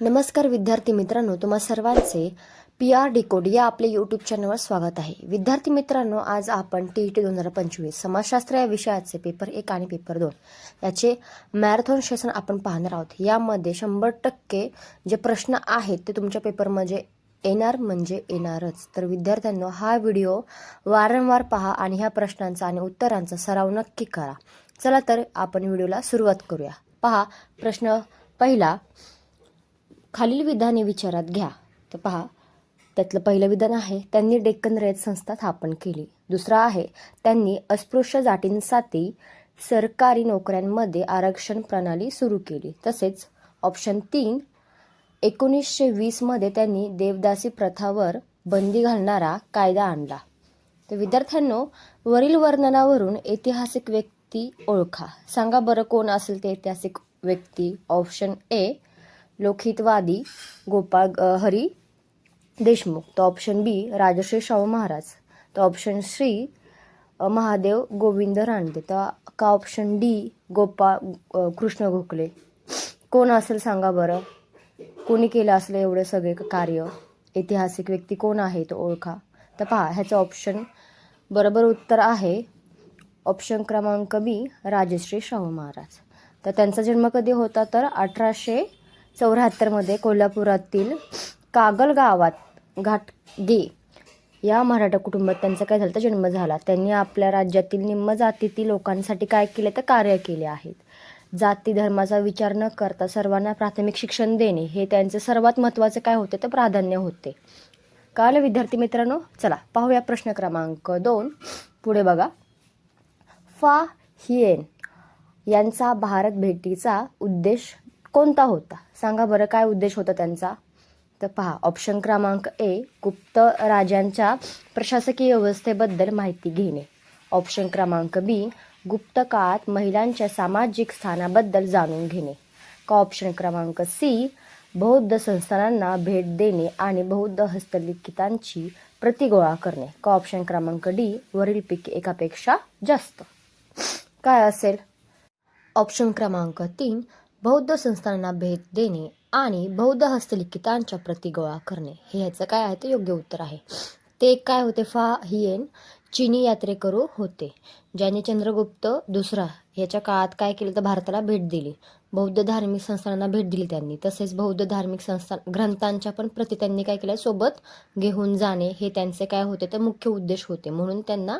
नमस्कार विद्यार्थी मित्रांनो तुम्हा सर्वांचे पी आर डिकोड या आपल्या यूट्यूब चॅनलवर स्वागत आहे. विद्यार्थी मित्रांनो आज आपण टी ई टी दोन हजार पंचवीस समाजशास्त्र या विषयाचे पेपर एक आणि पेपर दोन याचे मॅरेथॉन सेशन आपण पाहणार आहोत. यामध्ये शंभर टक्के जे प्रश्न आहेत ते तुमच्या पेपरमध्ये येणार म्हणजे येणारच. तर विद्यार्थ्यांनो हा व्हिडिओ वारंवार पहा आणि ह्या प्रश्नांचा आणि उत्तरांचा सराव नक्की करा. चला तर आपण व्हिडिओला सुरुवात करूया. पहा प्रश्न पहिला. खालील विधाने विचारात घ्या. तर पहा त्यातलं पहिलं विधान आहे त्यांनी डेक्कन रयत संस्था स्थापन केली. दुसरं आहे त्यांनी अस्पृश्य जातींसाठी सरकारी नोकऱ्यांमध्ये आरक्षण प्रणाली सुरू केली. तसेच ऑप्शन तीन एकोणीसशे वीसमध्ये त्यांनी देवदासी प्रथावर बंदी घालणारा कायदा आणला. तर विद्यार्थ्यांनो वरील वर्णनावरून ऐतिहासिक व्यक्ती ओळखा. सांगा बरं कोण असेल ते ऐतिहासिक व्यक्ती? Option A Lokhitwadi Gopal Hari Deshmukh. तर ऑप्शन बी राजश्री शाहू महाराज. तर ऑप्शन सी महादेव गोविंद रानडे. तर का ऑप्शन डी गोपाळ कृष्ण गोखले. कोण असेल सांगा बरं? कोणी केलं असलं एवढं सगळे कार्य? ऐतिहासिक व्यक्ती कोण आहे तो ओळखा? तर पहा ह्याचं ऑप्शन बरोबर उत्तर आहे. ऑप्शन क्रमांक बी राजश्री शाहू महाराज. तर त्यांचा जन्म कधी होता? तर अठराशे चौऱ्याहत्तरमध्ये कोल्हापुरातील कागल गावात घाटगे या मराठा कुटुंबात त्यांचा काय झालं तर जन्म झाला. त्यांनी आपल्या राज्यातील निम्म जातीतील लोकांसाठी काय केले तर कार्य केले आहेत. जाती धर्माचा विचार न करता सर्वांना प्राथमिक शिक्षण देणे हे त्यांचे सर्वात महत्त्वाचे काय होते तर प्राधान्य होते. काल विद्यार्थी मित्रांनो चला पाहूया प्रश्न क्रमांक दोन. पुढे बघा. फा हिएन यांचा भारत भेटीचा उद्देश कोणता होता? सांगा बरं काय उद्देश होता त्यांचा? तर पहा ऑप्शन क्रमांक ए गुप्त राजांच्या प्रशासकीय व्यवस्थेबद्दल माहिती घेणे. ऑप्शन क्रमांक बी गुप्त काळात महिलांच्या सामाजिक स्थानाबद्दल जाणून घेणे. का ऑप्शन क्रमांक सी बौद्ध संस्थानांना भेट देणे आणि बौद्ध हस्तलिखितांची प्रति गोळा करणे. का ऑप्शन क्रमांक डी वरीलपैकी एकापेक्षा जास्त? काय असेल? ऑप्शन क्रमांक तीन बौद्ध संस्थानांना भेट देणे आणि बौद्ध हस्तलिखितांच्या प्रति गोळा करणे हे ह्याचं काय आहे ते योग्य उत्तर आहे. ते काय होते? फा हिएन चिनी यात्रेकरू होते ज्याने चंद्रगुप्त दुसरा याच्या काळात काय केलं तर भारताला भेट दिली. बौद्ध धार्मिक संस्थांना भेट दिली त्यांनी. तसेच बौद्ध धार्मिक संस्था ग्रंथांच्या पण प्रति त्यांनी काय केलं सोबत घेऊन जाणे हे त्यांचे काय होते? तर मुख्य उद्देश होते. म्हणून त्यांना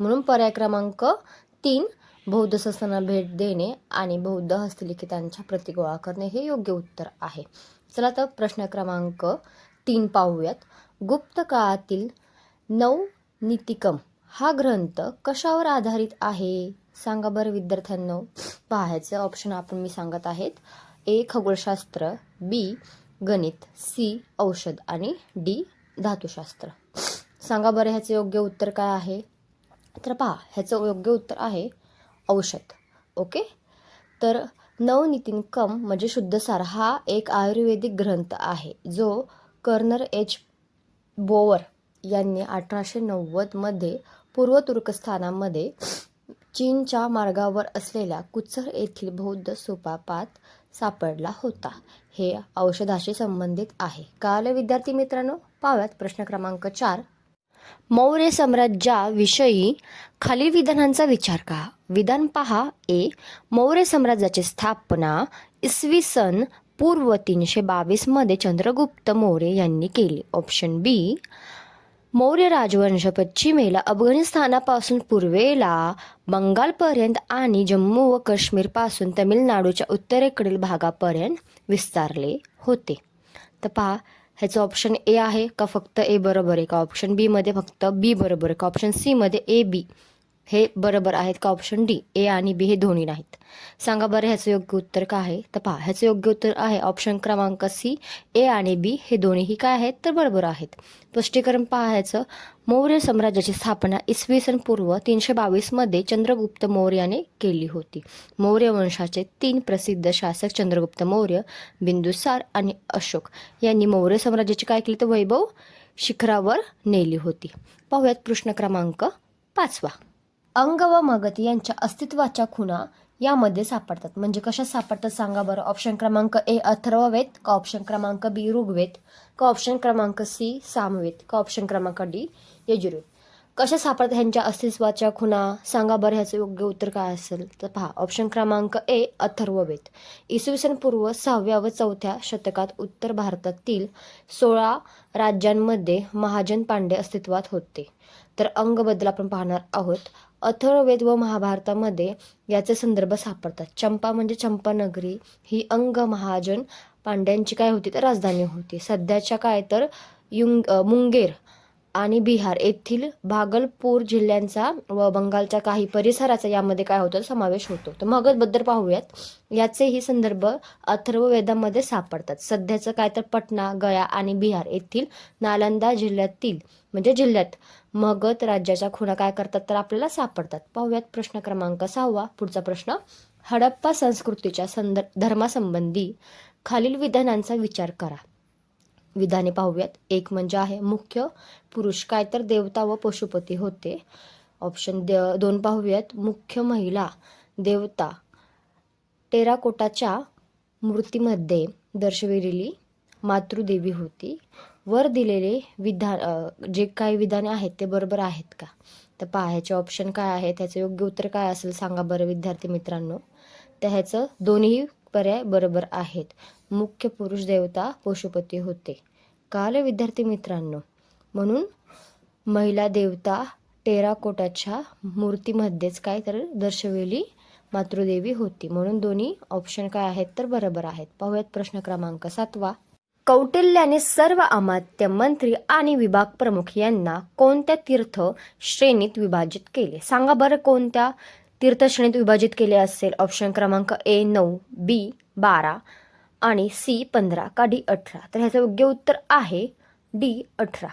म्हणून पर्याय क्रमांक तीन बौद्ध संस्थांना भेट देणे आणि बौद्ध हस्तलिखितांच्या प्रति गोळा करणे हे योग्य उत्तर आहे. चला तर प्रश्न क्रमांक तीन पाहूयात. गुप्त काळातील नऊ नीतिकम हा ग्रंथ कशावर आधारित आहे? सांगा बरं विद्यार्थ्यांनो. पाहायचं ऑप्शन आपण मी सांगत आहेत. ए खगोलशास्त्र बी गणित सी औषध आणि डी धातुशास्त्र. सांगा बरं ह्याचं योग्य उत्तर काय आहे? तर पहा ह्याचं योग्य उत्तर आहे औषध ओके? तर नवनीतिनकम म्हणजे शुद्धसार हा एक आयुर्वेदिक ग्रंथ आहे जो कर्नर एच. बोवर यांनी अठराशे नव्वदमध्ये पूर्व तुर्कस्थानामध्ये चीनच्या मार्गावर असलेल्या कुचर येथील बौद्ध सुपापात सापडला होता. हे औषधाशी संबंधित आहे. काल विद्यार्थी मित्रांनो पाहूयात प्रश्न क्रमांक चार. मौर्य साम्राज्याविषयी खालील विधानांचा विचार करा. विधान पहा ए मौर्य साम्राज्याची स्थापना इसवी सन पूर्व तीनशे बावीसमध्ये चंद्रगुप्त मौर्य यांनी केली. ऑप्शन बी मौर्य राजवंश पश्चिमेला अफगाणिस्तानापासून पूर्वेला बंगालपर्यंत आणि जम्मू व काश्मीरपासून तमिळनाडूच्या उत्तरेकडील भागापर्यंत विस्तारले होते. तर पहा ह्याचं ऑप्शन ए आहे का फक्त ए बरोबर आहे का? ऑप्शन बीमध्ये फक्त बी बरोबर आहे का? ऑप्शन सीमध्ये ए बी हे बरोबर आहेत का ऑप्शन डी ए आणि बी हे दोन्ही नाहीत. सांगा बरं ह्याचं योग्य उत्तर काय आहे? तर पहा ह्याचं योग्य उत्तर आहे ऑप्शन क्रमांक सी ए आणि बी हे दोन्हीही काय आहेत? तर बरोबर आहेत. स्पष्टीकरण पाहायचं मौर्य साम्राज्याची स्थापना इसवी सन पूर्व तीनशे बावीसमध्ये चंद्रगुप्त मौर्याने केली होती. मौर्य वंशाचे तीन प्रसिद्ध शासक चंद्रगुप्त मौर्य बिंदुसार आणि अशोक यांनी मौर्य साम्राज्याची काय केली तर वैभव शिखरावर नेली होती. पाहूयात प्रश्न क्रमांक पाचवा. अंग व मगध यांच्या अस्तित्वाच्या खुणा यामध्ये सापडतात. म्हणजे कशा सापडतात सांगा बरं. ऑप्शन क्रमांक ए अथर्ववेद. का ऑप्शन क्रमांक बी ऋग्वेद. का ऑप्शन क्रमांक सी सामवेद. का ऑप्शन क्रमांक डी यजुर्वेद. कशा सापडतात ह्यांच्या अस्तित्वाच्या खुणा? सांगा बरं ह्याचं योग्य उत्तर काय असेल तर पहा. ऑप्शन क्रमांक ए अथर्ववेद. इसवी सन पूर्व सहाव्या व चौथ्या शतकात उत्तर भारतातील सोळा राज्यांमध्ये महाजन पांडे अस्तित्वात होते. तर अंगबद्दल आपण पाहणार आहोत. अथर्ववेद व महाभारतामध्ये याचे संदर्भ सापडतात. चंपा म्हणजे चंपानगरी ही अंग महाजन पांड्यांची काय होती तर राजधानी होती. सध्याच्या काय तर युंग मुंगेर आणि बिहार येथील भागलपूर जिल्ह्यांचा व बंगालच्या काही परिसराचा यामध्ये काय होतं समावेश होतो. तर मगधबद्दल पाहूयात. याचेही संदर्भ अथर्ववेदामध्ये सापडतात. सध्याचं काय तर पटना गया आणि बिहार येथील नालंदा जिल्ह्यातील म्हणजे जिल्ह्यात. मगध राज्याच्या खुणा काय करतात तर आपल्याला सापडतात. पाहूयात प्रश्न क्रमांक सहावा. पुढचा प्रश्न हडप्पा संस्कृतीच्या संदर धर्मासंबंधी खालील विधानांचा विचार करा. विधाने पाहूयात. एक म्हणजे आहे मुख्य पुरुष काय तर देवता व पशुपती होते. ऑप्शन द दोन पाहूयात. मुख्य महिला देवता. टेराकोटाच्या मूर्तीमध्ये दर्शविलेली मातृदेवी होती. वर दिलेले विधान जे काही विधाने आहेत ते बरोबर आहेत का? तर पहा ह्याचे ऑप्शन काय आहे त्याचं योग्य उत्तर काय असेल सांगा बरं विद्यार्थी मित्रांनो. तर ह्याचं दोन्ही पर्याय बरोबर आहेत. मुख्य पुरुष देवता पशुपती होते. काल विद्यार्थी मित्रांनो म्हणून महिला देवता टेराकोटाच्या मूर्तीमध्येच काय तर दर्शवलेली मातृदेवी होती. म्हणून दोन्ही ऑप्शन काय आहेत तर बरोबर आहेत. पाहूयात प्रश्न क्रमांक सातवा. कौटिल्याने सर्व अमात्य मंत्री आणि विभाग प्रमुख यांना कोणत्या तीर्थ श्रेणीत विभाजित केले? सांगा बरं कोणत्या तीर्थश्रेणीत विभाजित केले असेल? ऑप्शन क्रमांक ए नऊ बी बारा आणि सी पंधरा. का डी अठरा? तर ह्याचं योग्य उत्तर आहे डी अठरा.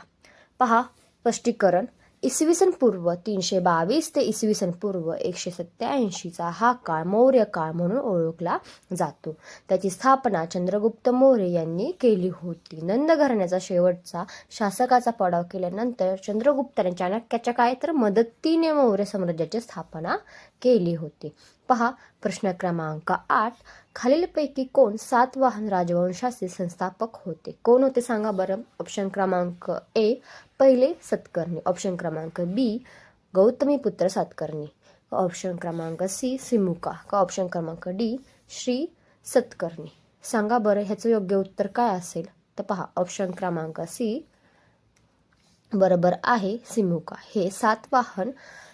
पहा स्पष्टीकरण. इसवी सन पूर्व तीनशे बावीस ते इसवी सन पूर्व एकशे सत्याऐंशीचा हा काळ मौर्य काळ म्हणून ओळखला जातो. त्याची स्थापना चंद्रगुप्त मौर्य यांनी केली होती. नंद घराण्याचा शेवटचा शासकाचा पडाव केल्यानंतर चंद्रगुप्ताने चाणक्याच्या काय तर मदतीने मौर्य साम्राज्याची स्थापना केली होती. पहा प्रश्न क्रमांक आठ. खालीलपैकी कोण सातवाहन राजवंशाचे संस्थापक होते? कोण होते सांगा बरं? ऑप्शन क्रमांक ए पहिले सत्कर्णी. ऑप्शन क्रमांक बी गौतमीपुत्र सातकर्णी. ऑप्शन क्रमांक सी सिमुका. का ऑप्शन क्रमांक डी श्री सत्कर्णी. सांगा बरं ह्याचं योग्य उत्तर काय असेल? तर पहा ऑप्शन क्रमांक सी बरोबर आहे सिमुका. हे सातवाहन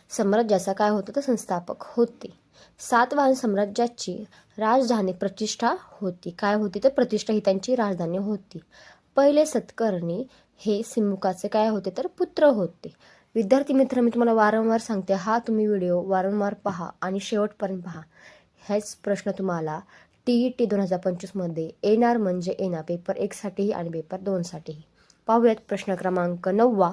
साम्राज्याचा काय होतं? तर संस्थापक होते. सातवाहन साम्राज्याची राजधानी प्रतिष्ठा होती. काय होती? तर प्रतिष्ठा ही त्यांची राजधानी होती. पहिले सत्कर्णी हे सिमुकाचे काय होते? तर पुत्र होते. विद्यार्थी मित्र मी तुम्हाला वारंवार सांगते हा तुम्ही व्हिडिओ वारंवार पहा आणि शेवटपर्यंत पहा. हेच प्रश्न तुम्हाला टी ई टी दोन हजार पंचवीसमध्ये येणार म्हणजे येणार. पेपर एकसाठीही आणि पेपर दोनसाठीही. पाहूयात प्रश्न क्रमांक नववा.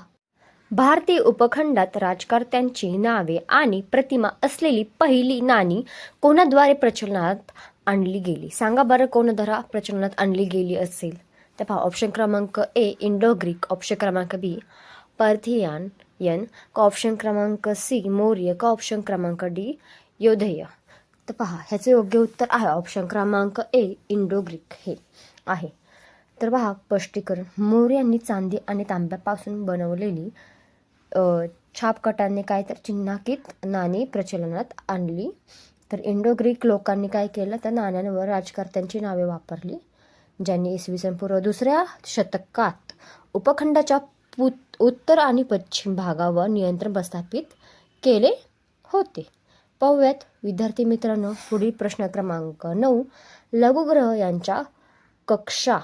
भारतीय उपखंडात राजकर्त्यांची नावे आणि प्रतिमा असलेली पहिली नाणी कोणाद्वारे प्रचलनात आणली गेली? सांगा बरं कोणाद्वारा प्रचलनात आणली गेली असेल? तर पहा ऑप्शन क्रमांक ए इंडो ग्रीक ऑप्शन क्रमांक बी पार्थियान यन का ऑप्शन क्रमांक सी मौर्य का ऑप्शन क्रमांक डी योधेय तर पहा ह्याचे योग्य उत्तर आहे. ऑप्शन क्रमांक ए इंडो ग्रीक हे आहे. तर पहा स्पष्टीकरण. मौर्यांनी चांदी आणि तांब्यापासून बनवलेली छापकटांनी काय तर चिन्हांकित नाणी प्रचलनात आणली. तर इंडो ग्रीक लोकांनी काय केलं? तर नाण्यांवर राजकर्त्यांची नावे वापरली ज्यांनी इसवी सन पूर्व दुसऱ्या शतकात उपखंडाच्या पु उत्तर आणि पश्चिम भागावर नियंत्रण प्रस्थापित केले होते. पाहूयात विद्यार्थी मित्रांनो पुढील प्रश्न क्रमांक नऊ लघुग्रह यांच्या कक्षा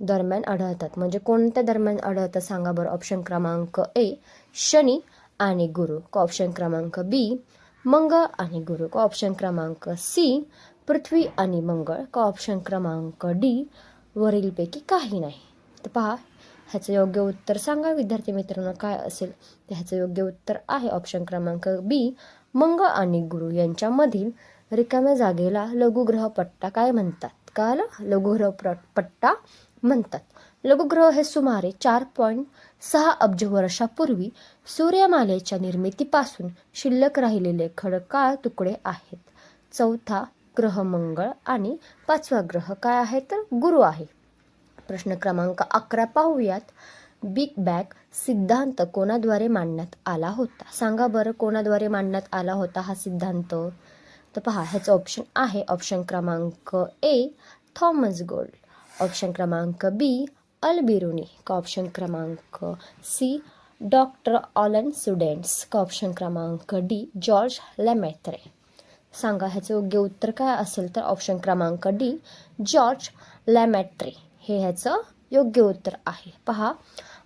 दरम्यान आढळतात. म्हणजे कोणत्या दरम्यान आढळतात सांगा बरं. ऑप्शन क्रमांक ए शनी आणि गुरु. का ऑप्शन क्रमांक बी मंगळ आणि गुरु. का ऑप्शन क्रमांक सी पृथ्वी आणि मंगळ. का ऑप्शन क्रमांक डी वरीलपैकी काही नाही. तर पहा ह्याचं योग्य उत्तर सांगा. विद्यार्थी मित्रांनो काय असेल? तर ह्याचं योग्य उत्तर आहे ऑप्शन क्रमांक बी मंगळ आणि गुरु यांच्यामधील रिकाम्या जागेला लघुग्रह पट्टा काय म्हणतात? कळालं लघुग्रह प्र पट्टा म्हणतात. लघुग्रह हे सुमारे चार पॉईंट सहा अब्ज वर्षापूर्वी सूर्यमालेच्या निर्मितीपासून शिल्लक राहिलेले खडकाळ तुकडे आहेत. चौथा ग्रह मंगळ आणि पाचवा ग्रह काय आहे तर गुरु आहे. प्रश्न क्रमांक अकरा पाहूयात. बिग बॅग सिद्धांत कोणाद्वारे मांडण्यात आला होता? सांगा बरं कोणाद्वारे मांडण्यात आला होता हा सिद्धांत? तर पहा ह्याचं ऑप्शन आहे. ऑप्शन क्रमांक ए थॉमस गोल्ड. ऑप्शन क्रमांक बी अल बिरुनी का ऑप्शन क्रमांक सी डॉक्टर ऑलन स्टुडेंट्स का ऑप्शन क्रमांक डी जॉर्ज लेमॅत्रे. सांगा ह्याचं योग्य उत्तर काय असेल तर ऑप्शन क्रमांक डी जॉर्ज लॅमॅट्रे हे ह्याचं योग्य उत्तर आहे. पहा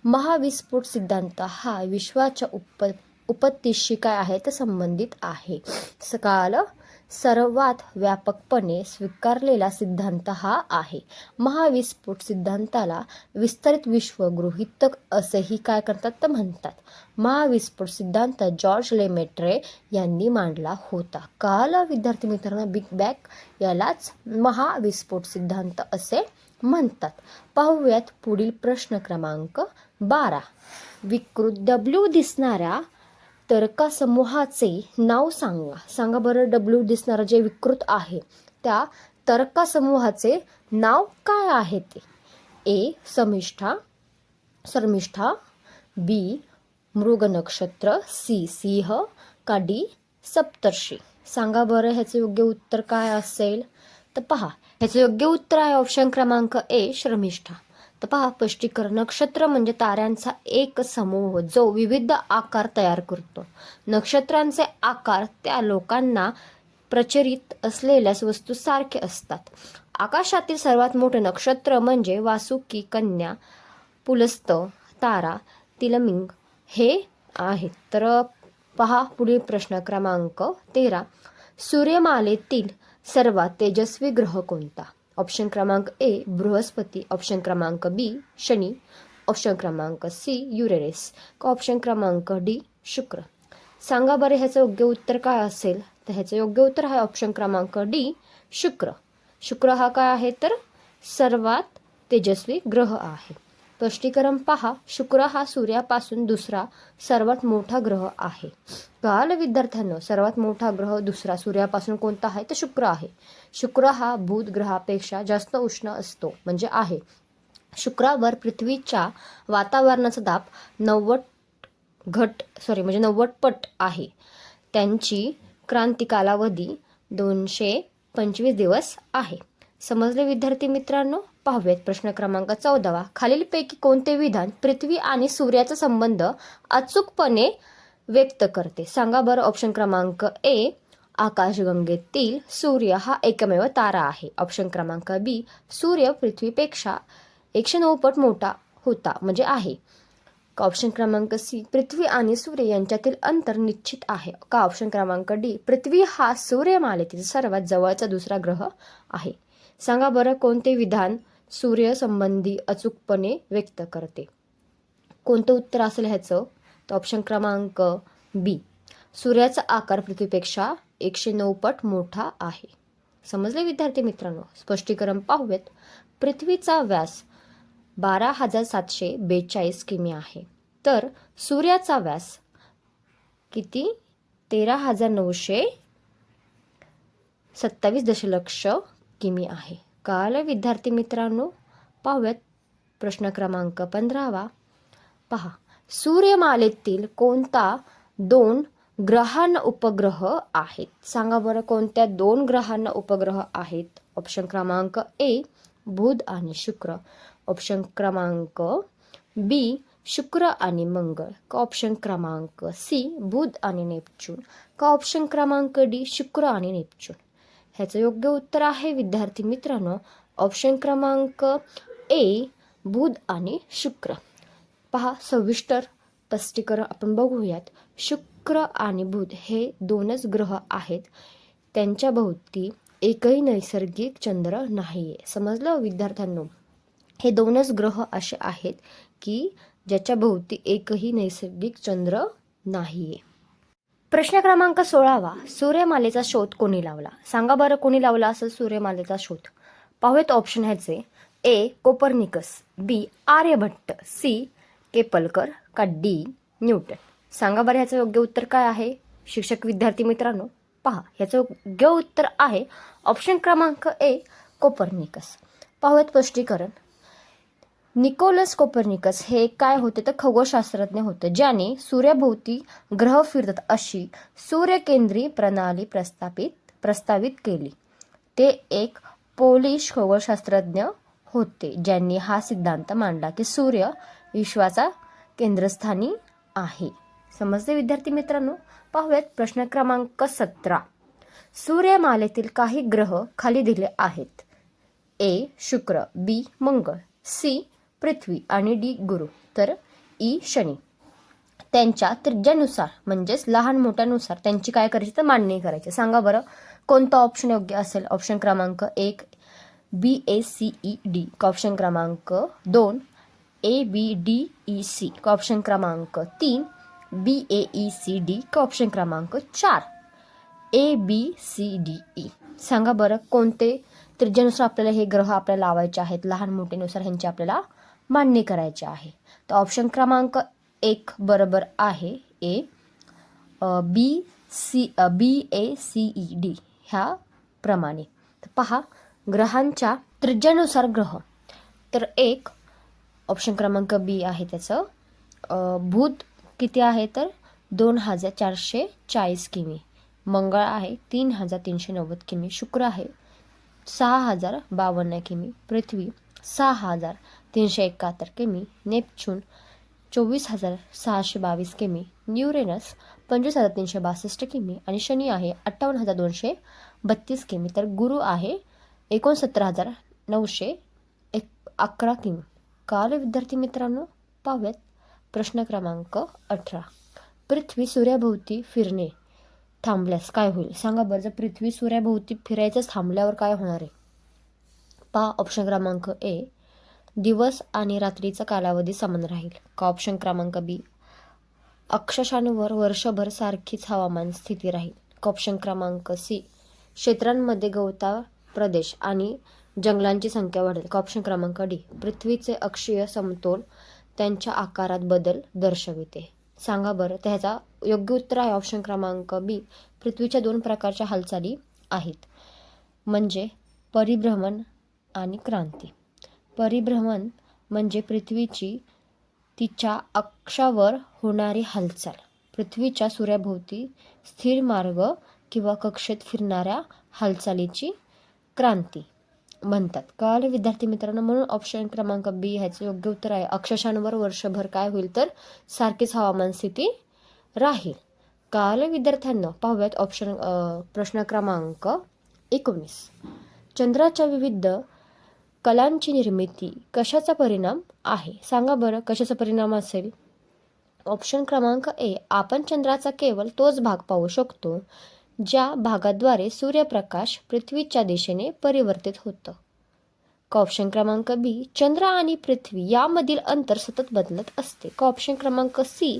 महाविस्फोट सिद्धांत हा विश्वाच्या उप उपत्तीशी काय आहे तर संबंधित आहे. सकाळ सर्वात व्यापकपणे स्वीकारलेला सिद्धांत हा आहे. महाविस्फोट सिद्धांताला विस्तरित विश्व गृहितक असेही काय करतात तर म्हणतात. महाविस्फोट सिद्धांत जॉर्ज लेमेट्रे यांनी मांडला होता. काल विद्यार्थी मित्रांनो बिग बॅग यालाच महाविस्फोट सिद्धांत असे म्हणतात. पाहूयात पुढील प्रश्न क्रमांक बारा. विकृत डब्ल्यू दिसणाऱ्या तर्कासमूहाचे नाव सांगा. सांगा बरं डब्ल्यू दिसणारं जे विकृत आहे त्या तर्कासमूहाचे नाव काय आहे ते? ए समिष्ठा शर्मिष्ठा बी मृग नक्षत्र सी सिंह का डी सप्तर्षी. सांगा बरं ह्याचं योग्य उत्तर काय असेल? तर पहा ह्याचं योग्य उत्तर आहे ऑप्शन क्रमांक ए श्रमिष्ठा. तर पहा स्पष्टीकरण. नक्षत्र म्हणजे ताऱ्यांचा एक समूह जो विविध आकार तयार करतो. नक्षत्रांचे आकार त्या लोकांना प्रचलित असलेल्या वस्तूसारखे असतात. आकाशातील सर्वात मोठे नक्षत्र म्हणजे वासुकी कन्या पुलस्त तारा तिलमिंग हे आहेत. तर पहा पुढील प्रश्न क्रमांक तेरा. सूर्यमालेतील सर्वात तेजस्वी ग्रह कोणता? ऑप्शन क्रमांक ए बृहस्पती. ऑप्शन क्रमांक बी शनी. ऑप्शन क्रमांक सी युरेरेस ऑप्शन क्रमांक डी शुक्र. सांगा बरं ह्याचं योग्य उत्तर काय असेल? तर ह्याचं योग्य उत्तर आहे ऑप्शन क्रमांक डी शुक्र. शुक्र हा काय आहे? तर सर्वात तेजस्वी ग्रह आहे. स्पष्टीकरण पहा. शुक्र हा सूर्यापासून दुसरा सर्वात मोठा ग्रह आहे. काल विद्यार्थ्यांनो सर्वात मोठा ग्रह दुसरा सूर्यापासून कोणता आहे? तर शुक्र आहे. शुक्र हा बुध ग्रहापेक्षा जास्त उष्ण असतो म्हणजे आहे. शुक्रावर पृथ्वीच्या वातावरणाचा दाब नव्वद घट सॉरी म्हणजे नव्वद पट आहे. त्यांची क्रांती कालावधी दोनशे पंचवीस दिवस आहे. समजले विद्यार्थी मित्रांनो? पाहूयात प्रश्न क्रमांक चौदावा. खालीलपैकी कोणते विधान पृथ्वी आणि सूर्याचा संबंध अचूकपणे व्यक्त करते? सांगा बरं ऑप्शन क्रमांक ए आकाशगंगेतील सूर्य हा एकमेव तारा आहे. ऑप्शन क्रमांक बी सूर्य पृथ्वीपेक्षा एकशे नऊ पट मोठा होता म्हणजे आहे. का ऑप्शन क्रमांक सी पृथ्वी आणि सूर्य यांच्यातील अंतर निश्चित आहे. का ऑप्शन क्रमांक डी पृथ्वी हा सूर्यमालेतील सर्वात जवळचा दुसरा ग्रह आहे. सांगा बरं कोणते विधान सूर्यसंबंधी अचूकपणे व्यक्त करते? कोणतं उत्तर असेल ह्याचं? तर ऑप्शन क्रमांक बी सूर्याचा आकार पृथ्वीपेक्षा एकशे नऊ पट मोठा आहे. समजले विद्यार्थी मित्रांनो? स्पष्टीकरण पाहूयात. पृथ्वीचा व्यास बारा हजार सातशे बेचाळीस किमी आहे. तर सूर्याचा व्यास किती? तेरा हजार नऊशे सत्तावीस दशलक्ष की मी आहे. काल विद्यार्थी मित्रांनो पाहूयात प्रश्न क्रमांक पंधरावा. पहा सूर्यमालेतील कोणता दोन ग्रहांना उपग्रह आहेत? सांगा बरं कोणत्या दोन ग्रहांना उपग्रह आहेत? ऑप्शन क्रमांक ए बुध आणि शुक्र. ऑप्शन क्रमांक बी शुक्र आणि मंगळ. का ऑप्शन क्रमांक सी बुध आणि नेपच्यून? का ऑप्शन क्रमांक डी शुक्र आणि नेपच्यून? ह्याचं योग्य उत्तर आहे विद्यार्थी मित्रांनो. ऑप्शन क्रमांक ए बुध आणि शुक्र. पहा सविस्तर स्पष्टीकरण आपण बघूयात. शुक्र आणि बुध हे दोनच ग्रह आहेत. त्यांच्या भोवती एकही नैसर्गिक चंद्र नाही आहे समजलं विद्यार्थ्यांनो? हे दोनच ग्रह असे आहेत की ज्याच्या भोवती एकही नैसर्गिक चंद्र नाही आहे प्रश्न क्रमांक सोळावा. सूर्यमालेचा शोध कोणी लावला? सांगा बरं कोणी लावला असेल सूर्यमालेचा शोध? पाहूयात ऑप्शन ह्याचे. A Copernicus. B Aryabhatta. C केपलकर का डी न्यूटन. सांगा बरं ह्याचं योग्य उत्तर काय आहे? शिक्षक विद्यार्थी मित्रांनो पहा. ह्याचं योग्य उत्तर आहे ऑप्शन क्रमांक ए कोपर्निकस. पाहूयात स्पष्टीकरण. निकोलस कोपर्निकस हे काय होते तर खगोलशास्त्रज्ञ होते ज्याने सूर्याभोवती ग्रह फिरतात अशी सूर्यकेंद्री प्रणाली प्रस्थापित प्रस्तावित केली. ते एक पोलिश खगोलशास्त्रज्ञ होते ज्यांनी हा सिद्धांत मांडला की सूर्य विश्वाचा केंद्रस्थानी आहे. समजते विद्यार्थी मित्रांनो? पाहूयात प्रश्न क्रमांक सतरा. सूर्यमालेतील काही ग्रह खाली दिले आहेत. ए शुक्र बी मंगळ सी पृथ्वी आणि डी गुरु. तर ई शनी. त्यांच्या त्रिज्यानुसार म्हणजेच लहान मोठ्यानुसार त्यांची काय करायची तर मांडणी करायची. सांगा बरं कोणतं ऑप्शन योग्य असेल? ऑप्शन क्रमांक एक B A C E D option क्रमांक दोन A B D E C option क्रमांक तीन B A E C D option क्रमांक चार A B C D E सांगा बरं कोणते त्रिज्यानुसार आपल्याला हे ग्रह आपल्याला लावायचे आहेत? लहान मोठेनुसार ह्यांची आपल्याला मान्य करायची आहे. तर ऑप्शन क्रमांक एक बरोबर आहे. A B C B A C E D ह्या प्रमाणे. तर पहा ग्रहांच्या त्रिज्यानुसार ग्रह. तर एक ऑप्शन क्रमांक बी आहे त्याचं. भूत किती आहे तर? दोन हजार चारशे चाळीस किमी. मंगळ आहे तीन हजार तीनशे नव्वद किमी. शुक्र आहे सहा हजार बावन्न किमी. पृथ्वी सहा हजार तीनशे एकाहत्तर किमी नेपच्यून चोवीस हजार सहाशे बावीस किमी न्यूरेनस पंचवीस हजार तीनशे बासष्ट किमी आणि शनी आहे अठ्ठावन्न हजार दोनशे बत्तीस किमी. तर गुरु आहे एकोणसत्तर हजार नऊशे एक अकरा किमी. काल विद्यार्थी मित्रांनो पाहूयात प्रश्न क्रमांक अठरा. पृथ्वी सूर्याभोवती फिरणे थांबल्यास काय होईल? सांगा बरं जर पृथ्वी सूर्याभोवती फिरायचं थांबल्यावर काय होणार आहे? पहा ऑप्शन क्रमांक ए. दिवस आणि रात्रीचा कालावधी समान राहील. का ऑप्शन क्रमांक बी अक्षशांवर वर्षभर सारखीच हवामान स्थिती राहील. का ऑप्शन क्रमांक सी क्षेत्रांमध्ये गवता प्रदेश आणि जंगलांची संख्या वाढेल. का ऑप्शन क्रमांक डी पृथ्वीचे अक्षीय समतोल त्यांच्या आकारात बदल दर्शविते. सांगा बरं त्याचा योग्य उत्तर आहे ऑप्शन क्रमांक बी पृथ्वीच्या दोन प्रकारच्या हालचाली आहेत. म्हणजे परिभ्रमण आणि क्रांती. परिभ्रमण म्हणजे पृथ्वीची तिच्या अक्षावर होणारी हालचाल. पृथ्वीच्या सूर्याभोवती स्थिर मार्ग किंवा कक्षेत फिरणाऱ्या हालचालीची क्रांती म्हणतात. कळाले विद्यार्थी मित्रांनो म्हणून ऑप्शन क्रमांक बी ह्याचं योग्य उत्तर आहे. अक्षशांवर वर्षभर काय होईल तर सारखीच हवामान स्थिती राहील. काल विद्यार्थ्यांना पाहूयात ऑप्शन प्रश्न क्रमांक एकोणीस. चंद्राच्या विविध कलांची निर्मिती कशाचा परिणाम आहे? सांगा बरं कशाचा परिणाम असेल? ऑप्शन क्रमांक ए आपण चंद्राचा केवळ तोच भाग पाहू शकतो ज्या भागाद्वारे सूर्यप्रकाश पृथ्वीच्या दिशेने परिवर्तित होतं. ऑप्शन क्रमांक बी चंद्र आणि पृथ्वी यामधील अंतर सतत बदलत असते. ऑप्शन क्रमांक सी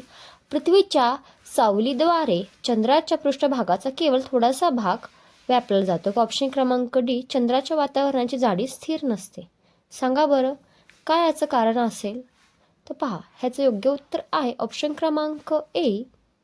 पृथ्वीच्या सावलीद्वारे चंद्राच्या पृष्ठभागाचा केवळ थोडासा भाग व्यापला जातो. ऑप्शन क्रमांक डी चंद्राच्या वातावरणाची जाडी स्थिर नसते. सांगा बरं काय याचं कारण असेल? तर पहा ह्याचं योग्य उत्तर आहे. ऑप्शन क्रमांक ए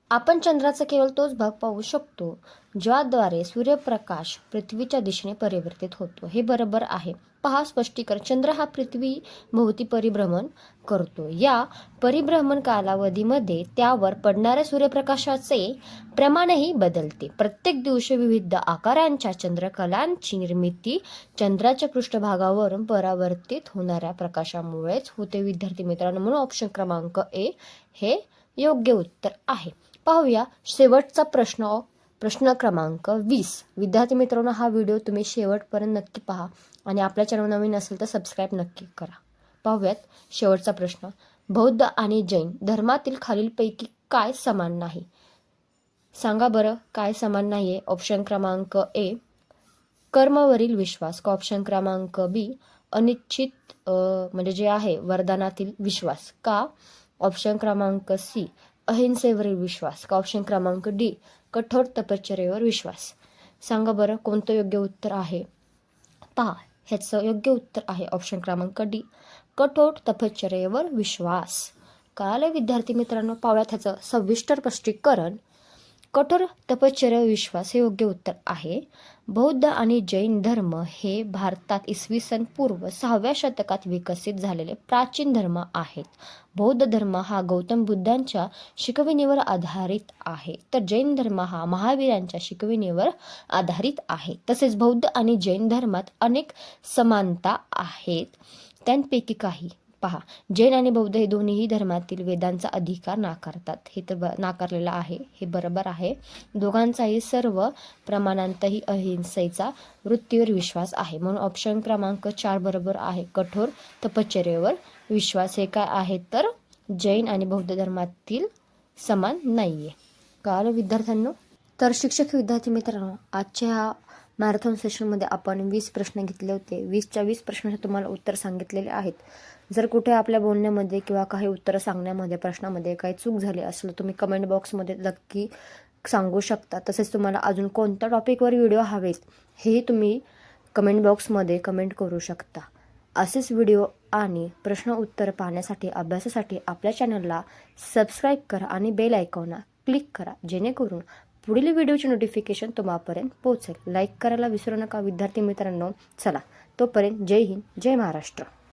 आपण चंद्राचा केवळ तोच भाग पाहू शकतो ज्याद्वारे सूर्यप्रकाश पृथ्वीच्या दिशेने परिवर्तित होतो. हे बरोबर आहे. पहा स्पष्टीकरण. चंद्र हा पृथ्वी भोवती परिभ्रमण करतो. या परिभ्रमण कालावधीमध्ये त्यावर पडणाऱ्या सूर्यप्रकाशाचे प्रमाणही बदलते. प्रत्येक दिवशी विविध आकारांच्या चंद्रकलांची निर्मिती चंद्राच्या पृष्ठभागावरून परावर्तित होणाऱ्या प्रकाशामुळेच होते. विद्यार्थी मित्रांनो म्हणून ऑप्शन क्रमांक ए हे योग्य उत्तर आहे. पाहूया शेवटचा प्रश्न. प्रश्न क्रमांक वीस. विद्यार्थी मित्रांनो हा व्हिडिओ तुम्ही शेवटपर्यंत नक्की पहा आणि आपल्या चॅनल नवीन असेल तर सबस्क्राईब नक्की करा. पाहूयात शेवटचा प्रश्न. बौद्ध आणि जैन धर्मातील खालीलपैकी काय समान नाही? सांगा बरं काय समान नाही आहे ऑप्शन क्रमांक ए कर्मवरील विश्वास. का ऑप्शन क्रमांक बी अनिश्चित म्हणजे जे आहे वरदानातील विश्वास. का? ऑप्शन क्रमांक सी अहिंसेवरील विश्वास. का ऑप्शन क्रमांक डी कठोर तपश्चर्येवर विश्वास. सांगा बरं कोणतं योग्य उत्तर आहे? पहा ह्याचं योग्य उत्तर आहे ऑप्शन क्रमांक डी कठोर तपश्चर्येवर विश्वास. कळालं विद्यार्थी मित्रांनो पावळ्यात ह्याचं सविस्तर स्पष्टीकरण कठोर तपश्चर्या विश्वास हे योग्य उत्तर आहे. बौद्ध आणि जैन धर्म हे भारतात इसवी सन पूर्व सहाव्या शतकात विकसित झालेले प्राचीन धर्म आहेत. बौद्ध धर्म हा गौतम बुद्धांच्या शिकविणीवर आधारित आहे. तर जैन धर्म हा महावीरांच्या शिकविणीवर आधारित आहे. तसेच बौद्ध आणि जैन धर्मात अनेक समानता आहेत. त्यांपैकी काही पहा जैन आणि बौद्ध हे दोन्हीही धर्मातील वेदांचा अधिकार नाकारतात. हे तर ब नाकारलेलं आहे हे बरोबर आहे. दोघांचाही सर्व प्रमाणांतही अहिंसेचा वृत्तीवर विश्वास आहे. म्हणून ऑप्शन क्रमांक चार बरोबर आहे. कठोर तपश्चर्येवर विश्वास. हे काय आहे तर जैन आणि बौद्ध धर्मातील समान नाही आहे कळालं विद्यार्थ्यांनो तर शिक्षक विद्यार्थी मित्रांनो आजच्या ह्या मॅरेथॉन सेशनमध्ये आपण वीस प्रश्न घेतले होते. वीसच्या वीस प्रश्नाचे तुम्हाला उत्तर सांगितलेले आहेत. जर कुठे आपल्या बोलण्यामध्ये किंवा काही उत्तरं सांगण्यामध्ये प्रश्नामध्ये काही चूक झाली असेल तुम्ही कमेंट बॉक्समध्ये नक्की सांगू शकता. तसेच तुम्हाला अजून कोणत्या टॉपिकवर व्हिडिओ हवेत हेही तुम्ही कमेंट बॉक्समध्ये कमेंट करू शकता. असेच व्हिडिओ आणि प्रश्न उत्तर पाहण्यासाठी अभ्यासासाठी आपल्या चॅनलला सबस्क्राईब करा आणि बेल आयकॉनला क्लिक करा जेणेकरून पुढील व्हिडिओचे नोटिफिकेशन तुम्हापर्यंत पोहोचेल. लाईक करायला विसरू नका विद्यार्थी मित्रांनो. चला तोपर्यंत जय हिंद जय महाराष्ट्र.